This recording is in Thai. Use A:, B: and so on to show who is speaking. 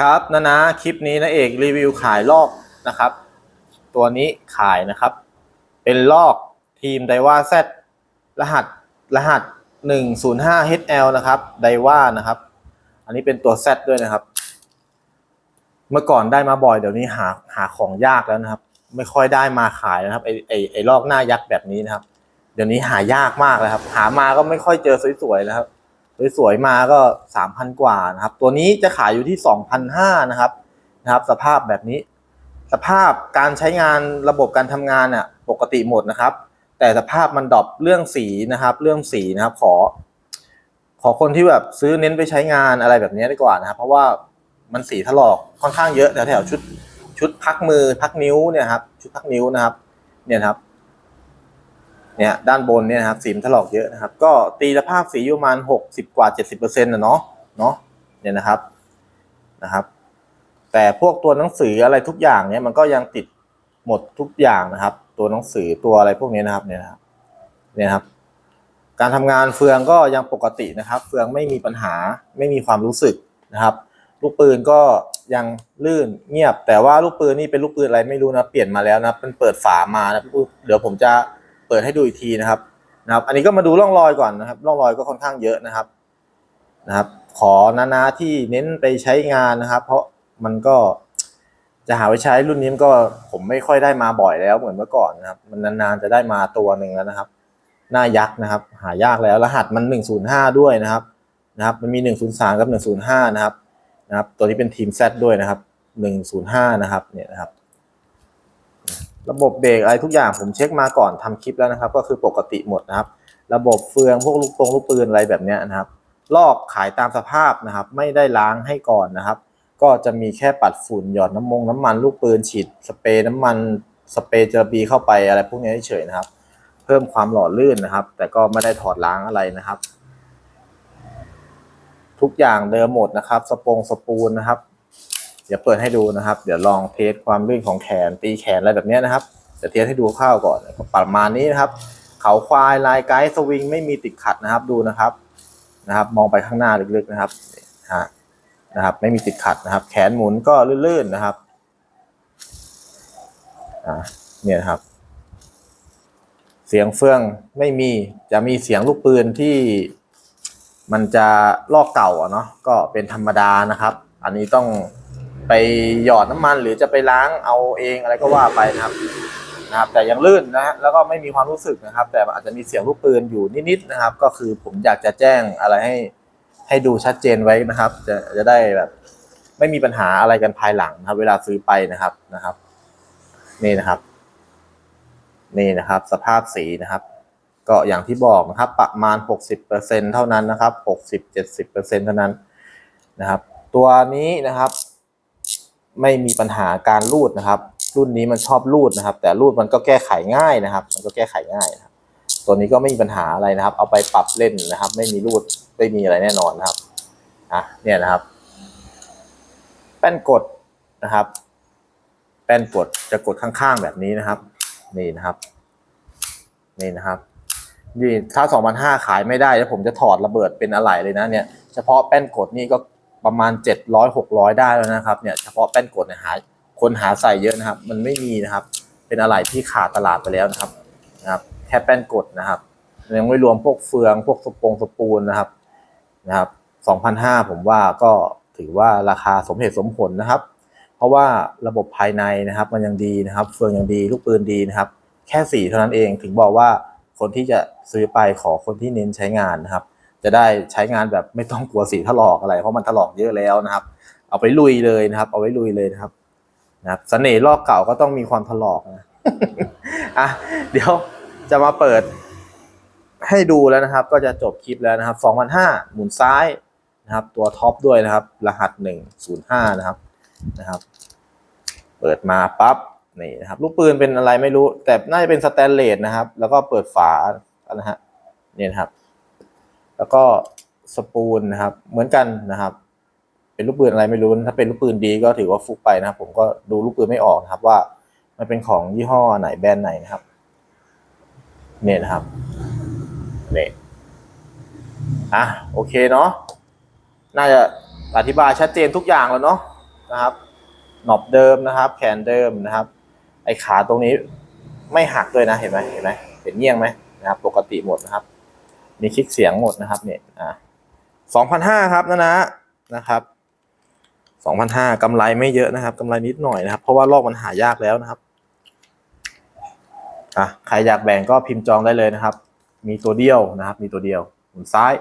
A: ครับนะนะคลิปนี้นะเอกรีวิวขายลอกนะครับ ตัวนี้ขายนะครับ เป็นลอกทีมไดว่า Z รหัสรหัส 105 HL นะครับไดว่านะครับ อันนี้เป็นตัว Z ด้วยนะครับ เมื่อก่อนได้มาบ่อยเดี๋ยวนี้หาหาของยากแล้วนะครับ ไม่ค่อยได้มาขายนะครับไอไอไอลอกหน้ายักษ์แบบนี้นะครับ เดี๋ยวนี้หายากมากเลยครับ หามาก็ไม่ค่อยเจอสวยๆนะครับ สวยๆมาก็สามพันกว่านะครับ ตัวนี้จะขายอยู่ที่สองพันห้านะครับนะครับ สภาพแบบนี้ สภาพการใช้งานระบบการทำงานเนี่ยปกติหมดนะครับ แต่สภาพมันดรอปเรื่องสีนะครับ เรื่องสีนะครับขอ ขอคนที่แบบซื้อเน้นไปใช้งานอะไรแบบนี้ดีกว่านะครับ เพราะว่ามันสีถลอกค่อนข้างเยอะแถวๆชุดชุดพักมือพักนิ้วเนี่ยครับชุดพักนิ้วนะครับ เนี่ยครับ เนี่ยด้านบนเนี่ยนะครับสีมันถลอกเยอะนะครับ ก็ตีสภาพสีอยู่ประมาณหกสิบกว่าเจ็ดสิบเปอร์เซ็นต์นะเนาะเนาะเนี่ยนะครับนะครับ แต่พวกตัวหนังสืออะไรทุกอย่างเนี่ยมันก็ยังติดหมดทุกอย่างนะครับ ตัวหนังสือตัวอะไรพวกนี้นะครับเนี่ยนะครับเนี่ยครับ การทำงานเฟืองก็ยังปกตินะครับ เฟืองไม่มีปัญหาไม่มีความรู้สึกนะครับ ลูกปืนก็ยังลื่นเงียบ แต่ว่าลูกปืนนี่เป็นลูกปืนอะไรไม่รู้นะเปลี่ยนมาแล้วนะมันเปิดฝามานะเดี๋ยวผมจะ ปิดให้ดูอีกทีนะครับนะครับ อันนี้ก็มาดูร่องรอยก่อนนะครับ ร่องรอยก็ค่อนข้างเยอะนะครับนะครับ ขอนานๆที่เน้นไปใช้งานนะครับ เพราะมันก็จะหาไว้ใช้รุ่นนี้มันก็ผมไม่ค่อยได้มาบ่อยแล้วเหมือนเมื่อก่อนนะครับ มันนานๆจะได้มาตัวหนึ่งแล้วนะครับ หน้ายักษ์นะครับ หายากแล้วรหัสมัน 105 ด้วยนะครับนะครับ มันมี 103 กับ 105 นะครับนะครับ ตัวนี้เป็นทีม Z ด้วยนะครับ 105 นะครับเนี่ยนะครับ ระบบเบรกอะไรทุกอย่างผมเช็คมาก่อนทำคลิปแล้วนะครับ ก็คือปกติหมดนะครับ ระบบเฟืองพวกลูกปงลูกปืนอะไรแบบนี้นะครับ ลอกขายตามสภาพนะครับ ไม่ได้ล้างให้ก่อนนะครับ ก็จะมีแค่ปัดฝุ่นหยอดน้ำมงน้ำมันลูกปืนฉีดสเปรย์น้ำมันสเปรย์เจลบีเข้าไปอะไรพวกนี้เฉยๆนะครับ เพิ่มความหล่อลื่นนะครับ แต่ก็ไม่ได้ถอดล้างอะไรนะครับ ทุกอย่างเดิมหมดนะครับ สปงสปูลนะครับ ดี๋ยวเปิดให้ดูนะครับ เดี๋ยวลองเทสความลื่นของแขนตีแขนอะไรแบบนี้นะครับเดี๋ยวเทสให้ดูข้าวก่อนประมาณนี้นะครับ เขาควายลายไกด์สวิงไม่มีติดขัดนะครับดูนะครับนะครับ มองไปข้างหน้าลึกๆนะครับฮะนะครับ ไม่มีติดขัดนะครับ แขนหมุนก็ลื่นๆนะครับอ่าเนี่ยครับ เสียงเฟืองไม่มีจะมีเสียงลูกปืนที่มันจะลอกเก่าเนาะก็เป็นธรรมดานะครับ อันนี้ต้อง ไปหยอดน้ำมันหรือจะไปล้างเอาเองอะไรก็ว่าไปนะครับนะครับ แต่ยังลื่นนะฮะแล้วก็ไม่มีความรู้สึกนะครับ แต่อาจจะมีเสียงลูกปืนอยู่นิดๆนะครับ ก็คือผมอยากจะแจ้งอะไรให้ให้ดูชัดเจนไว้นะครับ จะจะได้แบบ ไม่มีปัญหาอะไรกันภายหลังนะครับ เวลาซื้อไปนะครับนะครับ นี่นะครับ นี่นะครับ สภาพสีนะครับ ก็อย่างที่บอกนะครับ ประมาณ 60%เท่านั้นนะครับ 60-70%เท่านั้นนะครับ ตัวนี้นะครับ ไม่มีปัญหาการรูดนะครับ รุ่นนี้มันชอบรูดนะครับ แต่รูดมันก็แก้ไขง่ายนะครับ มันก็แก้ไขง่ายนะครับตัวนี้ก็ไม่มีปัญหาอะไรนะครับ เอาไปปรับเล่นนะครับ ไม่มีรูดไม่มีอะไรแน่นอนนะครับอะเนี่ยนะครับ แป้นกดนะครับ แป้นกดจะกดข้างๆแบบนี้นะครับ นี่นะครับ นี่นะครับนี่ถ้า2,500ขายไม่ได้แล้วผมจะถอดระเบิดเป็นอะไหล่เลยนะเนี่ย เฉพาะแป้นกดนี่ก็ ประมาณ 700 600 ได้แล้วนะครับเนี่ยเฉพาะแป้นกดเนี่ยหาคนหาใส่เยอะนะครับ มันไม่มีนะครับ เป็นอะไหล่ที่ขาดตลาดไปแล้วนะครับนะครับแค่แป้นกดนะครับยังไม่รวมพวกเฟืองพวกสปงสปูลนะครับนะครับ2,500 ผมว่าก็ถือว่าราคาสมเหตุสมผลนะครับ เพราะว่าระบบภายในนะครับ มันยังดีนะครับ เฟืองยังดีลูกปืนดีนะครับ แค่สีเท่านั้นเองถึงบอกว่าคนที่จะซื้อไปขอคนที่เน้นใช้งานนะครับ จะได้ใช้งานแบบไม่ต้องกลัวสีถลอกอะไร เพราะมันถลอกเยอะแล้วนะครับ เอาไปลุยเลยนะครับ เอาไว้ลุยเลยนะครับนะครับเสน่ห์ลอกเก่าก็ต้องมีความถลอกนะอะเดี๋ยวจะมาเปิดให้ดูแล้วนะครับ ก็จะจบคลิปแล้วนะครับ2,500หมุนซ้ายนะครับ ตัวท็อปด้วยนะครับ รหัส 105 นะครับนะครับ เปิดมาปั๊บนี่นะครับลูกปืนเป็นอะไรไม่รู้ แต่น่าจะเป็นสแตนเลสนะครับ แล้วก็เปิดฝานะฮะเนี่ยนะครับ แล้วก็สปูลนะครับ เหมือนกันนะครับ เป็นลูกปืนอะไรไม่รู้ถ้าเป็นลูกปืนดีก็ถือว่าฟุกไปนะครับ ผมก็ดูลูกปืนไม่ออกนะครับว่ามันเป็นของยี่ห้อไหนแบรนด์ไหนนะครับเนี่ยนะครับเนี่ยอะโอเคเนาะน่าจะอธิบายชัดเจนทุกอย่างแล้วเนาะนะครับหนอบเดิมนะครับ แขนเดิมนะครับ ไอขาตรงนี้ไม่หักด้วยนะเห็นไหมเห็นไหมเห็นเงี้ยงไหมนะครับ ปกติหมดนะครับ มีคลิกเสียงหมดนะครับเนี่ยอะสองพันห้าครับนะนะนะครับสองพันห้ากำไรไม่เยอะนะครับกำไรนิดหน่อยนะครับ เพราะว่าลอกมันหายากแล้วนะครับอะใครอยากแบ่งก็พิมพ์จองได้เลยนะครับ มีตัวเดียวนะครับ มีตัวเดียวหมุนซ้าย